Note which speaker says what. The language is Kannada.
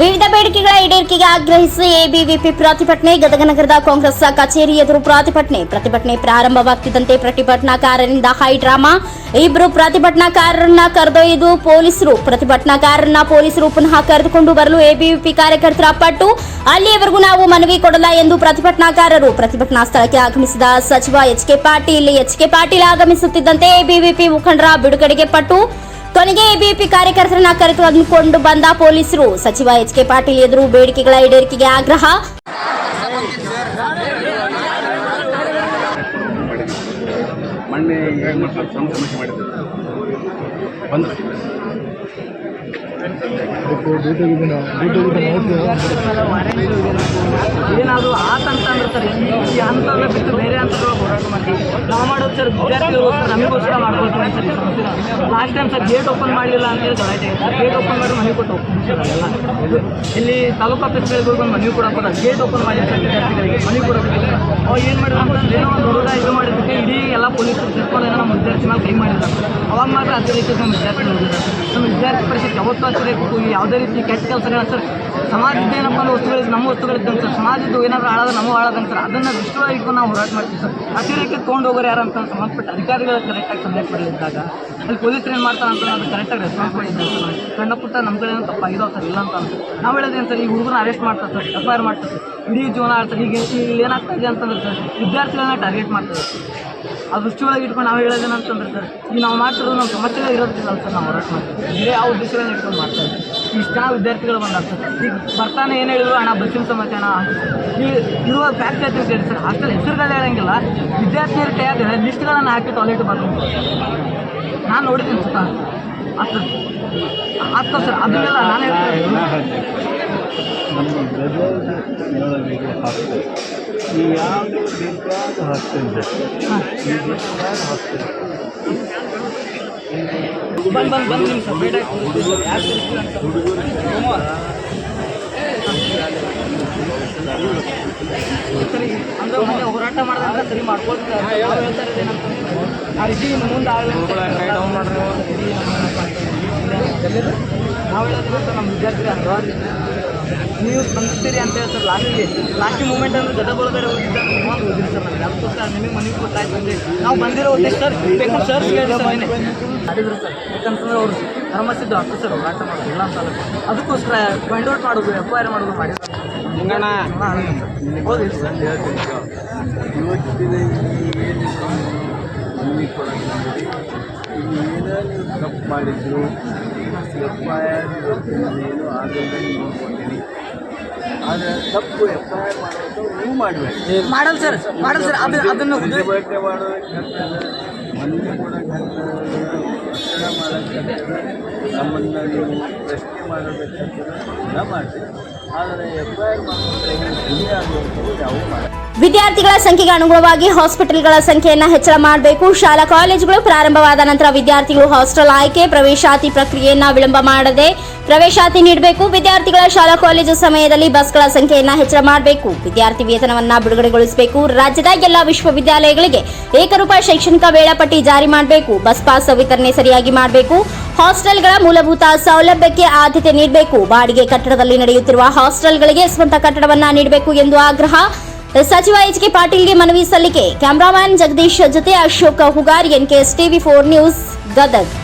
Speaker 1: ವಿವಿಧ ಬೇಡಿಕೆಗಳ ಈಡೇರಿಕೆಗೆ ಆಗ್ರಹಿಸಿ ಎಬಿವಿಪಿ ಪ್ರತಿಭಟನೆ ಗದಗ ನಗರದ ಕಾಂಗ್ರೆಸ್ ಕಚೇರಿ ಎದುರು ಪ್ರತಿಭಟನೆ. ಪ್ರತಿಭಟನೆ ಪ್ರಾರಂಭವಾಗ್ತಿದ್ದಂತೆ ಪ್ರತಿಭಟನಾಕಾರರಿಂದ ಹೈ ಡ್ರಾಮಾ ಇಬ್ಬರು ಪ್ರತಿಭಟನಾಕಾರರನ್ನ ಕರೆದೊಯ್ದು ಪೊಲೀಸರು. ಪ್ರತಿಭಟನಾಕಾರರನ್ನ ಪೊಲೀಸರು ಪುನಃ ಕರೆದುಕೊಂಡು ಬರಲು ಎಬಿವಿಪಿ ಕಾರ್ಯಕರ್ತರ ಪಟ್ಟು. ಅಲ್ಲಿಯವರೆಗೂ ನಾವು ಮನವಿ ಕೊಡಲ್ಲ ಎಂದು ಪ್ರತಿಭಟನಾಕಾರರು. ಪ್ರತಿಭಟನಾ ಸ್ಥಳಕ್ಕೆ ಆಗಮಿಸಿದ ಸಚಿವ H K Patil, H K Patil ಆಗಮಿಸುತ್ತಿದ್ದಂತೆ ABVP ಮುಖಂಡರ ಬಿಡುಗಡೆಗೆ ಪಟ್ಟು. ಕೊನೆಗೆ ಎಬಿಪಿ ಕಾರ್ಯಕರ್ತರನ್ನ ಕರೆದುಕೊಂಡು ಬಂದ ಪೊಲೀಸರು ಸಚಿವ ಎಚ್ ಕೆ ಪಾಟೀಲ್ ಎದುರು ಬೇಡಿಕೆಗಳ ಈಡೇರಿಕೆಗೆ ಆಗ್ರಹ.
Speaker 2: ಏನಾದ್ರು ಆತಂತ ಅಂದ್ರೆ ಸರ್ ಈ ಹಂತ ಬಿಟ್ಟು ಬೇರೆ ಹಂತಗಳು ನಾವು ಮಾಡೋದು ಸರ್ ವಿದ್ಯಾರ್ಥಿಗಳಿಗೋಸ್ಕರ ನಮಗೋಸ್ಕರ ಮಾಡ್ಕೊಳ್ತೀವಿ sir last time sir gate open ಮಾಡಲಿಲ್ಲ ಅಂತೇಳಿ ಗಲಾಟೆ ಗೇಟ್ ಓಪನ್ ಮಾಡಿ ಮನೆ ಕೊಟ್ಟು ಇಲ್ಲಿ ತಾಲೂಕು ಆಫೀಸ್ಗಳಿಗೆ ಒಂದು ಮನವಿ ಕೊಡಕ್ಕೆ ಗೇಟ್ ಓಪನ್ ಮಾಡಿ ಸರ್ ವಿದ್ಯಾರ್ಥಿಗಳಿಗೆ ಮನವಿ ಕೊಡೋದಕ್ಕೆ ಅವ್ರು ಏನು ಮಾಡಿದ್ರು ಅಂತಂದ್ರೆ ಏನೋ ಒಂದು ಇದು ಮಾಡಿದ್ದಕ್ಕೆ ಇಡೀ ಎಲ್ಲ ಪೊಲೀಸರು ಸೇರ್ಕೊಂಡು ಏನೋ ನಮ್ಮ ವಿದ್ಯಾರ್ಥಿ ಮೇಲೆ ಕೈ ಮಾಡಿದ್ದಾರೆ. ಅವಾಗ ಮಾತ್ರ ಅದೇ ರೀತಿ ನಮ್ಮ ವಿದ್ಯಾರ್ಥಿಗಳು ನಮ್ಮ ವಿದ್ಯಾರ್ಥಿ ಪರಿಸ್ಥಿತಿ ಯಾವತ್ತೂ ಹತ್ತಿರಬೇಕು ಯಾವುದೇ ರೀತಿ ಕೆಟ್ಟ ಕೆಲಸಗಳ ಸರ್ ಸಮಾಜದ ಏನಪ್ಪ ಅಂದ್ರೆ ವಸ್ತುಗಳು ನಮ್ಮ ವಸ್ತುಗಳಿದ್ದಂಗೆ ಸರ್ ಸಮಾಜದ್ದು ಏನಾದ್ರು ಹಾಳಾದ್ರೆ ನಮ್ಮ ಹಾಳಾದಂಗೆ ಸರ್ ಅದನ್ನು ದೃಷ್ಟಿಯೊಳಗೆ ನಾವು ಹೋರಾಟ ಮಾಡ್ತೀವಿ ಸರ್ ಅತಿರೇಕಕ್ಕೆ ತೊಗೊಂಡು ಹೋಗೋರು ಯಾರು ಅಂತ ಸಂಬಂಧಪಟ್ಟ ಅಧಿಕಾರಿಗಳು ಕರೆಕ್ಟಾಗಿ ಸಂಬಂಧಪಟ್ಟಿದ್ದಾಗ ಅಲ್ಲಿ ಪೊಲೀಸರು ಏನು ಮಾಡ್ತಾರೆ ಅಂತ ಅದು ಕರೆಕ್ಟಾಗಿ ರೆಸ್ಪಾನ್ಸ್ ಮಾಡಿದ್ದಾರೆ ಸಣ್ಣ ಪುಟ್ಟ ನಮ್ಮ ಕಡೆ ಏನೋ ತಪ್ಪಾಗಿದಾವೆ ಸರ್ ಇಲ್ಲ ಅಂತ. ನಾವು ಹೇಳೋದೇನು ಸರ್, ಈ ಹುಡುಗರನ್ನ ಅರೆಸ್ಟ್ ಮಾಡ್ತಾರೆ ಸರ್ ಎಫ್ ಐ ಆರ್ ಮಾಡ್ತಾರೆ ಸರ್. ಇಡೀ ಜೀವನ ಆಡ್ತಾರೆ. ಈಗ ಇಲ್ಲಿ ಏನಾಗ್ತಾ ಇದೆ ಅಂತಂದ್ರೆ ಸರ್, ವಿದ್ಯಾರ್ಥಿಗಳನ್ನ ಟಾರ್ಗೆಟ್ ಮಾಡ್ತಾರೆ ಆ ದೃಷ್ಟಿಯೊಳಗೆ ಇಟ್ಕೊಂಡು ನಾವು ಹೇಳೋದೇನಂತಂದ್ರೆ ಸರ್, ಈಗ ನಾವು ಮಾಡ್ತಿರೋದು ನಮ್ಮ ಸಮಸ್ಯೆಗಳು ಇರೋದಿಲ್ಲ ಸರ್ ನಾವು ಹೋರಾಟ ಮಾಡ್ತೀವಿ. ಬೇರೆ ಆ ಉದ್ದೇಶಗಳನ್ನ ಇಟ್ಕೊಂಡು ಮಾಡ್ತಾ ಇದ್ದೀವಿ ಇಷ್ಟು ವಿದ್ಯಾರ್ಥಿಗಳು ಬಂದಾಗ ಸರ್. ಈಗ ಬರ್ತಾನೆ ಏನು ಹೇಳಿದ್ರು ಅಣ್ಣ ಬಸ್ಸಿನ ಸಮಸ್ಯೆ ಅಣ್ಣ. ಈ ಇರುವ ಫ್ಯಾಕ್ಟ್ ಹೇಳ್ತೀವಿ ಸರ್. ಹಾಸ್ಟೆಲ್ ಹೆಸರುಗಳು ಹೇಳಂಗಿಲ್ಲ. ವಿದ್ಯಾರ್ಥಿಯರ ಕೈಯಾಗ ಲಿಸ್ಟ್ಗಳನ್ನು ಹಾಕಿ ಟಾಯ್ಲೆಟ್ ಬರ್ಕೊಂಡು ನಾನು ನೋಡಿದ್ದೀನಿ ಸುತ್ತ. ಆಗ್ತದೆ ಆಗ್ತದೆ ಸರ್ ಅದನ್ನೆಲ್ಲ ನಾನು ಹೇಳ್ತೀನಿ.
Speaker 3: ಯಾವುದು ಬೇಕಾದ ಹಾಸ್ಟೆಲ್ ಹಾಸ್ಟೆಲ್.
Speaker 2: ಬಂದು ಬಂದು ಬಂದು ನಿಮ್ಮ ಸರ್ ಅಂದ್ರೆ ಮೊನ್ನೆ ಹೋರಾಟ ಮಾಡಿದ್ರೆ ಸರಿ ಮಾಡ್ಕೊಳ್ತಾರೆ ಆ ರೀತಿ ಮುಂದೆ ಡೌನ್ ಮಾಡ್ರಿ ನಾವು ನಮ್ಮ ವಿದ್ಯಾರ್ಥಿ ಹಲವಾರು ನೀವು ಸ್ಪಂದಿಸ್ತೀರಿ ಅಂತ ಹೇಳಿ ಸರ್ ಲಾಸ್ಟಿಗೆ ಲಾಸ್ಟ್ ಮೂಮೆಂಟ್ ಅಂದ್ರೆ ಗದಗ ಒಳಗಡೆ ಹೋಗಿದ್ದ ಹೋಗಿರಿ ಸರ್ ನಮಗೆ ಅದಕ್ಕೋಸ್ಕರ ನಿಮಗೆ ಮನೆಗೆ ಕೊಟ್ಟಾಯ್ತು ಇದ್ದೆ ನಾವು ಬಂದಿರೋ ಉದ್ದೇಶ ಸರ್ ಬೇಕು ಸರ್ ಹೇಳಿ ಸರ್ ಮಾಡಿದ್ರು ಸರ್. ಯಾಕಂತಂದ್ರೆ ಅವರು ಧರ್ಮಸಿದ್ಧ ಅಷ್ಟು ಸರ್ ಹೋರಾಟ ಮಾಡೋದು ಇಲ್ಲ ಅಂತ ಅದಕ್ಕೋಸ್ಕರ ಫೈಂಡ್ ಔಟ್ ಮಾಡೋದು ಎಫ್ ಐ ಆರ್ ಮಾಡೋದು ಮಾಡಿದ್ರು ಹೌದಿಲ್ಲ ಸರ್.
Speaker 3: ಹೇಳ್ತೀನಿ ಏನು ನೀವು ತಪ್ಪು ಮಾಡಿದ್ರು. ಎಫ್ ಐ ಆರ್ ಏನು ಆಗಲ್ದಂಗೆ ನೋಡ್ಕೊತೀನಿ ಆದರೆ ತಪ್ಪು ಎಫ್ ಐ ಆರ್ ಮಾಡೋದು ನೀವು ಮಾಡಬೇಕು
Speaker 2: ಮಾಡಲ್ಲ ಸರ್ ಮಾಡಲ್ಲ ಸರ್, ಅದು ಅದನ್ನು
Speaker 3: ಬಳಕೆ ಮಾಡೋದಕ್ಕೆ ಮನವಿ ಕೊಡೋಕ್ಕೆ ಒತ್ತಡ ಮಾಡೋಕ್ಕೆ ನಮ್ಮನ್ನು ನೀವು ಪ್ರಶ್ನೆ ಮಾಡೋದಕ್ಕೆ ಮಾಡ್ತೀವಿ ಆದರೆ ಎಫ್ ಐ ಆರ್ ಮಾಡೋದು ಯಾವುವು ಮಾಡಿ
Speaker 1: ವಿದ್ಯಾರ್ಥಿಗಳ ಸಂಖ್ಯೆಗೆ ಅನುಗುಣವಾಗಿ ಹಾಸ್ಪಿಟಲ್ಗಳ ಸಂಖ್ಯೆಯನ್ನು ಹೆಚ್ಚಳ ಮಾಡಬೇಕು. ಶಾಲಾ ಕಾಲೇಜುಗಳು ಪ್ರಾರಂಭವಾದ ನಂತರ ವಿದ್ಯಾರ್ಥಿಗಳು ಹಾಸ್ಟೆಲ್ ಆಯ್ಕೆ, ಪ್ರವೇಶಾತಿ ಪ್ರಕ್ರಿಯೆಯನ್ನು ವಿಳಂಬ ಮಾಡದೆ ಪ್ರವೇಶಾತಿ ನೀಡಬೇಕು. ವಿದ್ಯಾರ್ಥಿಗಳ ಶಾಲಾ ಕಾಲೇಜು ಸಮಯದಲ್ಲಿ ಬಸ್ಗಳ ಸಂಖ್ಯೆಯನ್ನು ಹೆಚ್ಚಳ ಮಾಡಬೇಕು. ವಿದ್ಯಾರ್ಥಿ ವೇತನವನ್ನು ಬಿಡುಗಡೆಗೊಳಿಸಬೇಕು. ರಾಜ್ಯದ ಎಲ್ಲ ವಿಶ್ವವಿದ್ಯಾಲಯಗಳಿಗೆ ಏಕರೂಪ ಶೈಕ್ಷಣಿಕ ವೇಳಾಪಟ್ಟಿ ಜಾರಿ ಮಾಡಬೇಕು. ಬಸ್ ಪಾಸ್ ವಿತರಣೆ ಸರಿಯಾಗಿ ಮಾಡಬೇಕು. ಹಾಸ್ಟೆಲ್ಗಳ ಮೂಲಭೂತ ಸೌಲಭ್ಯಕ್ಕೆ ಆದ್ಯತೆ ನೀಡಬೇಕು. ಬಾಡಿಗೆ ಕಟ್ಟಡದಲ್ಲಿ ನಡೆಯುತ್ತಿರುವ ಹಾಸ್ಟೆಲ್ಗಳಿಗೆ ಸ್ವಂತ ಕಟ್ಟಡವನ್ನು ನೀಡಬೇಕು ಎಂದು ಆಗ್ರಹ ಸಚಿವ ಎಚ್ ಕೆ ಪಾಟೀಲ್ಗೆ ಮನವಿ ಸಲ್ಲಿಕೆ ಕ್ಯಾಮರಾಮ್ಯಾನ್ ಜಗದೀಶ್ ಜೊತೆ Ashok Hugar NKS TV four news Gadag